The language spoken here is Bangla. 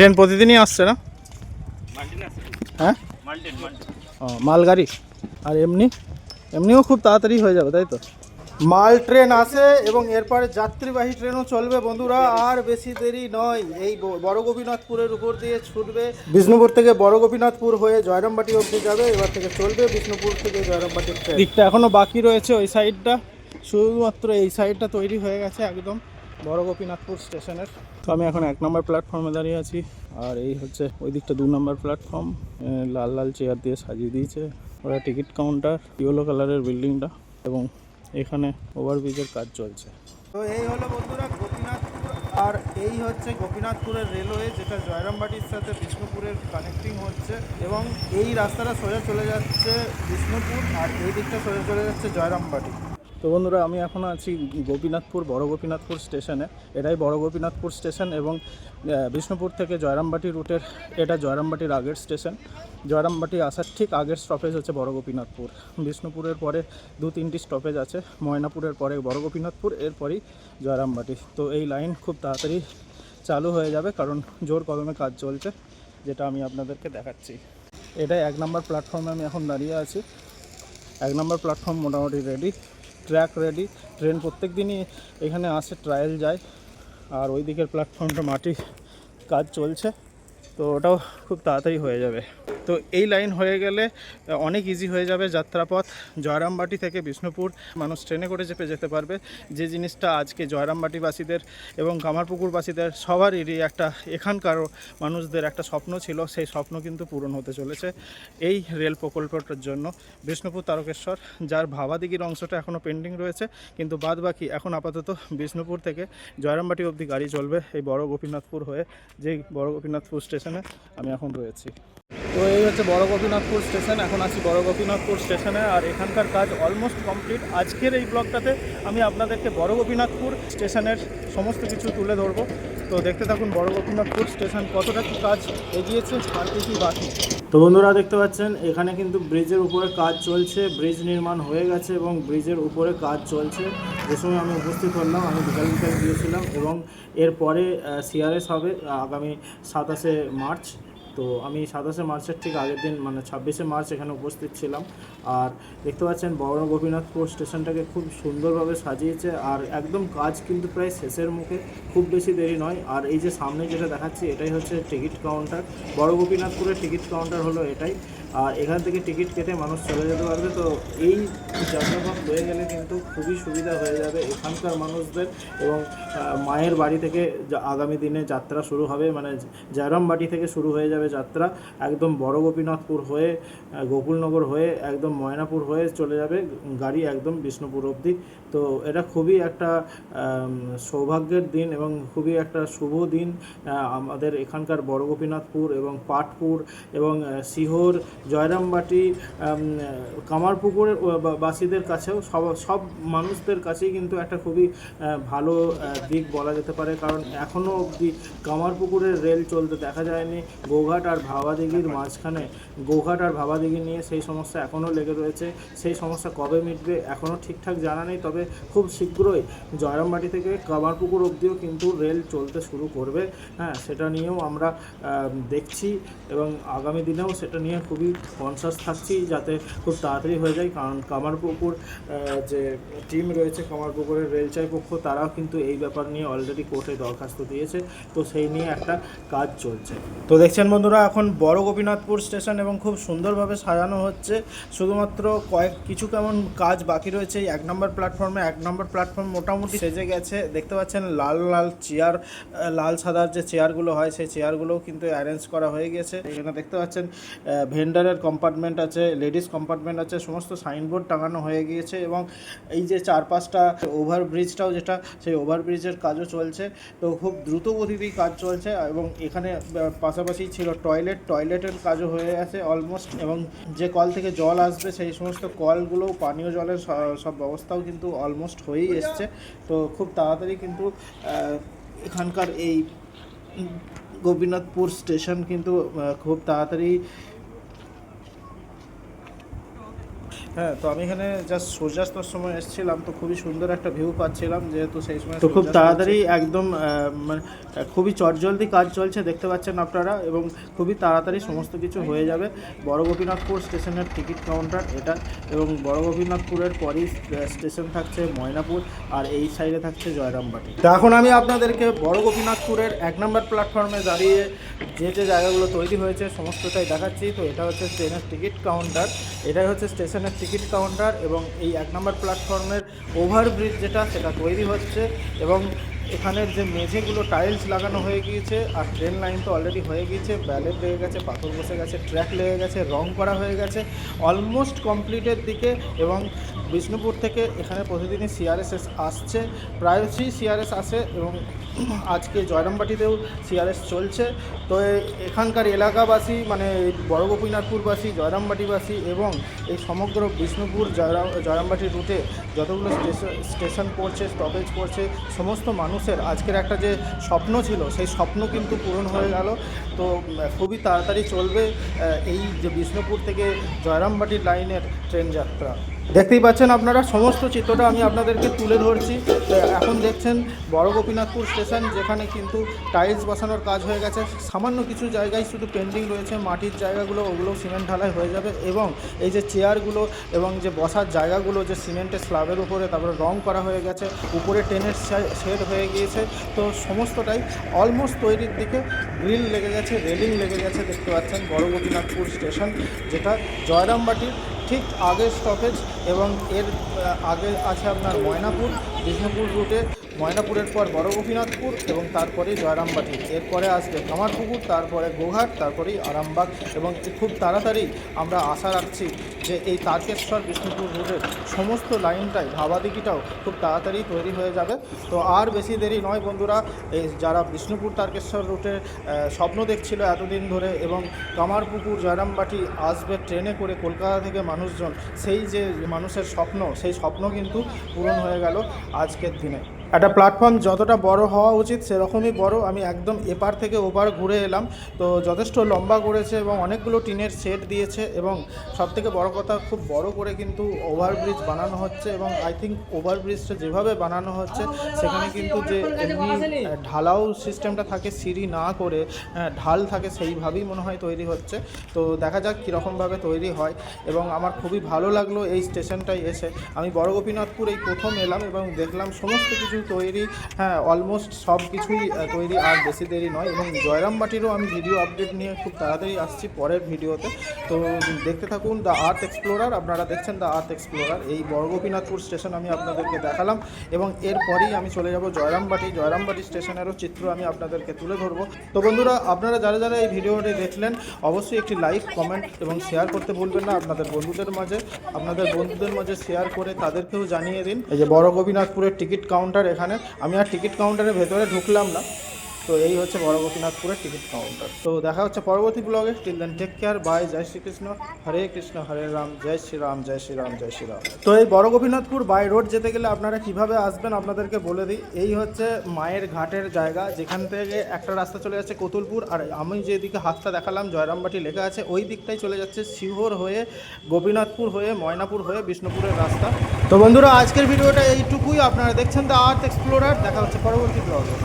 ট্রেন প্রতিদিনই আসছে না? হ্যাঁ? ও মালগাড়ি? আর এমনি? এমনিও খুব তাড়াতাড়ি হয়ে যাবে তাই তো? মাল ট্রেন আসে এবং এরপরে যাত্রীবাহী ট্রেনও চলবে বন্ধুরা আর বেশি দেরি নয়। এই বড় গোপীনাথপুরের উপর দিয়ে ছুটবে। বিষ্ণুপুর থেকে বড় গোপীনাথপুর হয়ে জয়রামবাটি অবধি যাবে এবার থেকে চলবে বিষ্ণুপুর থেকে জয়রামবাটির ট্রেন। দিকটা এখনও বাকি রয়েছে ওই সাইডটা শুধুমাত্র এই সাইডটা তৈরি হয়ে গেছে একদম। বড় গোপীনাথপুর স্টেশনের। তো আমি এখন এক নম্বর প্ল্যাটফর্মে দাঁড়িয়ে আছি। আর এই হচ্ছে ওই দিকটা দু নম্বর প্ল্যাটফর্ম। লাল লাল চেয়ার দিয়ে সাজিয়ে দিয়েছে। ওরা টিকিট কাউন্টার ইয়েলো কালারের বিল্ডিংটা এবং এখানে ওভারব্রিজের কাজ চলছে। তো এই হলো বন্ধুরা গোপীনাথপুর। আর এই হচ্ছে গোপীনাথপুরের রেলওয়ে যেটা জয়রামবাটির সাথে বিষ্ণুপুরের কানেক্টিং হচ্ছে এবং এই রাস্তাটা সোজা চলে যাচ্ছে বিষ্ণুপুর আর এই দিকটা সোজা চলে যাচ্ছে জয়রামবাটি। তো বন্ধুরা, আমি এখন আছি গোপীনাথপুর, বড় গোপীনাথপুর স্টেশনে। এটাই বড় গোপীনাথপুর স্টেশন এবং বিষ্ণুপুর থেকে জয়রামবাটি রুটের, এটা জয়রামবাটির আগের স্টেশন। জয়রামবাটি আসার ঠিক আগের স্টপেজ হচ্ছে বড় গোপীনাথপুর। বিষ্ণুপুরের পরে দু তিনটি স্টপেজ আছে, ময়নাপুরের পরে বড় গোপীনাথপুর, এরপরই জয়রামবাটি। তো এই লাইন খুব তাড়াতাড়ি চালু হয়ে যাবে, কারণ জোর কদমে কাজ চলছে, যেটা আমি আপনাদেরকে দেখাচ্ছি। এটাই এক নম্বর প্ল্যাটফর্মে আমি এখন দাঁড়িয়ে আছি। এক নম্বর প্ল্যাটফর্ম মোটামুটি রেডি ট্র্যাক রেডি ট্রেন প্রত্যেক দিনই এখানে আসে ট্রায়াল যায়। আর ওই দিকের প্ল্যাটফর্মটা মাটির কাজ চলছে। তো ওটাও খুব তাড়াতাড়ি হয়ে যাবে। তো এই লাইন হয়ে গেলে অনেক ইজি হয়ে যাবে যাত্রাপথ। জয়রামবাটি থেকে বিষ্ণুপুর মানুষ ট্রেনে করে চেপে যেতে পারবে। যে জিনিসটা আজকে জয়রামবাটিবাসীদের এবং কামারপুকুরবাসীদের সবারই একটা এখানকারও মানুষদের একটা স্বপ্ন ছিল, সেই স্বপ্ন কিন্তু পূরণ হতে চলেছে এই রেল প্রকল্পটার জন্য। বিষ্ণুপুর তারকেশ্বর, যার ভাবাদিগির অংশটা এখনও পেন্ডিং রয়েছে, কিন্তু বাদ বাকি এখন আপাতত বিষ্ণুপুর থেকে জয়রামবাটি অবধি গাড়ি চলবে এই বড় গোপীনাথপুর হয়ে। যেই বড় গোপীনাথপুর স্টেশনে আমি এখন রয়েছি। তো এই হচ্ছে বড় গোপীনাথপুর স্টেশন। এখন আছি বড় গোপীনাথপুর স্টেশনে আর এখানকার কাজ অলমোস্ট কমপ্লিট আজকের এই ব্লগটাতে আমি আপনাদেরকে বড় গোপীনাথপুর স্টেশনের সমস্ত কিছু তুলে ধরবো। তো দেখতে থাকুন বড় গোপীনাথপুর স্টেশন কতটা কি কাজ এগিয়েছে আর কি কি বাকি। তো বন্ধুরা দেখতে পাচ্ছেন, এখানে কিন্তু ব্রিজের উপরে কাজ চলছে, ব্রিজ নির্মাণ হয়ে গেছে এবং ব্রিজের উপরে কাজ চলছে। যে সময় আমি উপস্থিত হলাম, আমি বিকাল বিকাল গিয়েছিলাম এবং এরপরে সিআরএস হবে আগামী সাতাশে মার্চ। তো আমি সাতাশে মার্চের ঠিক আগের দিন মানে ছাব্বিশে মার্চ এখানে উপস্থিত ছিলাম। আর দেখতে পাচ্ছেন, বড় গোপীনাথপুর স্টেশনটাকে খুব সুন্দরভাবে সাজিয়েছে। আর একদম কাজ কিন্তু প্রায় শেষের মুখে, খুব বেশি দেরি নয়। আর এই যে সামনে যেটা দেখাচ্ছি, এটাই হচ্ছে টিকিট কাউন্টার। বড় গোপীনাথপুরের টিকিট কাউন্টার হলো এটাই। আর এখান থেকে টিকিট কেটে মানুষ চলে যেতে পারবে। তো এই যাত্রাপথ হয়ে গেলে কিন্তু খুবই সুবিধা হয়ে যাবে এখানকার মানুষদের এবং মায়ের বাড়ি থেকে আগামী দিনে যাত্রা শুরু হবে। মানে জয়রামবাটি থেকে শুরু হয়ে যাবে যাত্রা। একদম বড় গোপীনাথপুর হয়ে গোকুলনগর হয়ে, একদম ময়নাপুর হয়ে চলে যাবে গাড়ি একদম বিষ্ণুপুর অবধি। তো এটা খুবই একটা সৌভাগ্যের দিন এবং খুবই একটা শুভ দিন আমাদের এখানকার বড় গোপীনাথপুর এবং পাটপুর এবং সিহোর জয়রামবাটি কামারপুকুরের বাসীদের কাছেও সব সব মানুষদের কাছেই কিন্তু একটা খুবই ভালো দিক বলা যেতে পারে। কারণ এখনও অবধি কামারপুকুরের রেল চলতে দেখা যায়নি। গোঘাট আর ভাবাদিঘির মাঝখানে, গোঘাট আর ভাবাদিঘি নিয়ে সেই সমস্যা এখনও লেগে রয়েছে। সেই সমস্যা কবে মিটবে এখনও ঠিকঠাক জানা নেই। তবে খুব শীঘ্রই জয়রামবাটি থেকে কামারপুকুর অবধিও কিন্তু রেল চলতে শুরু করবে। হ্যাঁ সেটা নিয়েও আমরা দেখছি এবং আগামী দিনেও সেটা নিয়ে খুবই কনসাস থাকছি যাতে খুব তাড়াতাড়ি হয়ে যায়। কারণ কামারপুকুর যে টিম রয়েছে কামারপুকুরের রেলচাই পক্ষ, তারাও কিন্তু এই ব্যাপার নিয়ে অলরেডি কোর্টে দরখাস্ত দিয়েছে। তো সেই নিয়ে একটা কাজ চলছে। তো দেখছেন বন্ধুরা, এখন বড় গোপীনাথপুর স্টেশন এবং খুব সুন্দরভাবে সাজানো হচ্ছে। শুধুমাত্র কয়েক, কিছু কেমন কাজ বাকি রয়েছে। এক নম্বর প্ল্যাটফর্মে এক নম্বর প্ল্যাটফর্ম মোটামুটি সেজে গেছে। দেখতে পাচ্ছেন লাল লাল চেয়ার লাল সাদার যে চেয়ারগুলো হয়, সেই চেয়ারগুলোও কিন্তু অ্যারেঞ্জ করা হয়ে গেছে। এখানে দেখতে পাচ্ছেন ভেন্ডারের কম্পার্টমেন্ট আছে, লেডিস কম্পার্টমেন্ট আছে, সমস্ত সাইনবোর্ড টাঙানো হয়ে গিয়েছে এবং এই যে চার পাঁচটা ওভার ব্রিজটাও যেটা, সেই ওভার ব্রিজের কাজও চলছে। তো খুব দ্রুত গতিতেই কাজ চলছে এবং এখানে পাশাপাশি ছিল টয়লেট, টয়লেটের কাজও হয়ে আছে অলমোস্ট এবং যে কল থেকে জল আসবে, সেই সমস্ত কলগুলো পানীয় জলের সব ব্যবস্থাও কিন্তু অলমোস্ট হয়েই এসছে। তো খুব তাড়াতাড়ি কিন্তু এখানকার এই গোপীনাথপুর স্টেশন কিন্তু খুব তাড়াতাড়ি হ্যাঁ তো আমি এখানে জাস্ট সূর্যাস্তর সময় এসেছিলাম তো খুবই সুন্দর একটা ভিউ পাচ্ছিলাম যেহেতু সেই সময় তো খুব তাড়াতাড়ি একদম মানে খুবই চটজলদি কাজ চলছে দেখতে পাচ্ছেন আপনারা এবং খুবই তাড়াতাড়ি সমস্ত কিছু হয়ে যাবে। বড় গোপীনাথপুর স্টেশনের টিকিট কাউন্টার এটা এবং বড় গোপীনাথপুরের পরই স্টেশন থাকছে ময়নাপুর আর এই সাইডে থাকছে জয়রামবাটি। তো এখন আমি আপনাদেরকে বড় গোপীনাথপুরের এক নম্বর প্ল্যাটফর্মে দাঁড়িয়ে যে যে জায়গাগুলো তৈরি হয়েছে সমস্তটাই দেখাচ্ছি। তো এটা হচ্ছে ট্রেনের টিকিট কাউন্টার এটাই হচ্ছে স্টেশনের টিকিট কাউন্টার এবং এই এক নম্বর প্ল্যাটফর্মের ওভারব্রিজ যেটা, সেটা তৈরি হচ্ছে এবং এখানের যে মেঝেগুলো, টাইলস লাগানো হয়ে গিয়েছে আর ট্রেন লাইন তো অলরেডি হয়ে গিয়েছে, ব্যালেট লেগে গেছে, পাথর বসে গেছে, ট্র্যাক লেগে গেছে, রং করা হয়ে গেছে অলমোস্ট কমপ্লিটের দিকে এবং বিষ্ণুপুর থেকে এখানে প্রতিদিনই সিআরএস আসছে। প্রায়শই সিআরএস আসে এবং আজকে জয়রামবাটিতেও সিআরএস চলছে। তো এখানকার এলাকাবাসী মানে বড় গোপীনাথপুরবাসী, জয়রামবাটিবাসী এবং এই সমগ্র বিষ্ণুপুর জয়রাম জয়রামবাটি রুটে যতগুলো স্টেশন স্টেশন পড়ছে স্টপেজ পড়ছে, সমস্ত মানুষের আজকের একটা যে স্বপ্ন ছিল, সেই স্বপ্ন কিন্তু পূরণ হয়ে গেল। তো খুবই তাড়াতাড়ি চলবে এই যে বিষ্ণুপুর থেকে জয়রামবাটি লাইনের ট্রেন যাত্রা। দেখতেই পাচ্ছেন আপনারা, সমস্ত চিত্রটা আমি আপনাদেরকে তুলে ধরছি। এখন দেখছেন বড় গোপীনাথপুর স্টেশন, যেখানে কিন্তু টাইলস বসানোর কাজ হয়ে গেছে। সামান্য কিছু জায়গায় শুধু পেন্ডিং রয়েছে, মাটির জায়গাগুলো ওগুলো সিমেন্ট ঢালাই হয়ে যাবে এবং এই যে চেয়ারগুলো এবং যে বসার জায়গাগুলো, যে সিমেন্টের স্ল্যাবের উপরে তারপরে রং করা হয়ে গেছে, উপরে টেনের শেড হয়ে গিয়েছে। তো সমস্তটাই অলমোস্ট তৈরির দিকে গ্রিল লেগে গেছে, রেলিং লেগে গেছে, দেখতে পাচ্ছেন বড় গোপীনাথপুর স্টেশন, যেটা জয়রামবাটির ঠিক আগের স্টপেজ এবং এর আগে আছে আপনার ময়নাপুর বিষ্ণুপুর রুটে ময়নাপুরের পর বড় গোপীনাথপুর এবং তারপরেই জয়রামবাটি। এরপরে আসবে কামারপুকুর তারপরে গোঘাট তারপরেই আরামবাগ এবং খুব তাড়াতাড়ি আমরা আশা রাখছি যে এই তারকেশ্বর বিষ্ণুপুর রুটের সমস্ত লাইনটাই ভাবাদিঘিটাও খুব তাড়াতাড়ি তৈরি হয়ে যাবে। তো আর বেশি দেরি নয় বন্ধুরা এই যারা বিষ্ণুপুর তারকেশ্বর রুটে আহ, স্বপ্ন দেখছিল এতদিন ধরে এবং কামারপুকুর জয়রামবাটি আসবে ট্রেনে করে কলকাতা থেকে মানুষজন সেই যে মানুষের স্বপ্ন সেই স্বপ্ন কিন্তু পূরণ হয়ে গেল আজকের দিনে। একটা প্ল্যাটফর্ম যতটা বড় হওয়া উচিত সেরকমই বড়। আমি একদম এপার থেকে ওপার ঘুরে এলাম। তো যথেষ্ট লম্বা করেছে এবং অনেকগুলো টিনের সেট দিয়েছে এবং সবথেকে বড় কথা, খুব বড় করে কিন্তু ওভারব্রিজ বানানো হচ্ছে এবং আই থিঙ্ক ওভারব্রিজটা যেভাবে বানানো হচ্ছে, সেখানে কিন্তু যে এমনি ঢালাও সিস্টেমটা থাকে সিঁড়ি না করে ঢাল থাকে সেইভাবেই মনে হয় তৈরি হচ্ছে। তো দেখা যাক কীরকমভাবে তৈরি হয় এবং আমার খুবই ভালো লাগল এই স্টেশনটায় এসে। আমি বড় গোপীনাথপুর এই প্রথম এলাম এবং দেখলাম সমস্ত কিছু তৈরি হ্যাঁ অলমোস্ট সব কিছুই তৈরি আর বেশি দেরি নয়। এবং জয়রামবাটিরও আমি ভিডিও আপডেট নিয়ে খুব তাড়াতাড়ি আসছি পরের ভিডিওতে তো দেখতে থাকুন দ্য আর্থ এক্সপ্লোরার আপনারা দেখছেন দ্য আর্থ এক্সপ্লোরার এই বড় গোপীনাথপুর স্টেশন আমি আপনাদেরকে দেখালাম। এবং এরপরেই আমি চলে যাব জয়রামবাটি। জয়রামবাটি স্টেশনেরও চিত্র আমি আপনাদেরকে তুলে ধরবো। তো বন্ধুরা, আপনারা যারা যারা এই ভিডিওটি দেখলেন, অবশ্যই একটি লাইক কমেন্ট এবং শেয়ার করতে ভুলবেন না আপনাদের বন্ধুদের মাঝে। আপনাদের বন্ধুদের মাঝে শেয়ার করে তাদেরকেও জানিয়ে দিন। এই যে বড় গোপীনাথপুরের টিকিট কাউন্টার এখানে। আমি আর টিকিট কাউন্টারের ভেতরে ঢুকলাম না। তো এই হচ্ছে বড় গোপীনাথপুরের টিকিট কাউন্টার। তো দেখা হচ্ছে পরবর্তী ব্লগে। Till then take care bye জয় শ্রীকৃষ্ণ, হরে কৃষ্ণ, হরে রাম, জয় শ্রীরাম জয় শ্রীরাম জয় শ্রীরাম। তো এই বড় গোপীনাথপুর বাই রোড যেতে গেলে আপনারা কীভাবে আসবেন আপনাদেরকে বলে দিই। এই হচ্ছে মায়ের ঘাটের জায়গা, যেখান থেকে একটা রাস্তা চলে যাচ্ছে কতুলপুর। আর আমি যেদিকে হাতটা দেখালাম, জয়রামবাটি লেখা আছে, ওই দিকটাই চলে যাচ্ছে শিহর হয়ে, গোপীনাথপুর হয়ে, ময়নাপুর হয়ে, বিষ্ণুপুরের রাস্তা। তো বন্ধুরা, আজকের ভিডিওটা এইটুকুই। আপনারা দেখছেন দ্য আর্থ এক্সপ্লোরার দেখা হচ্ছে পরবর্তী ব্লগে।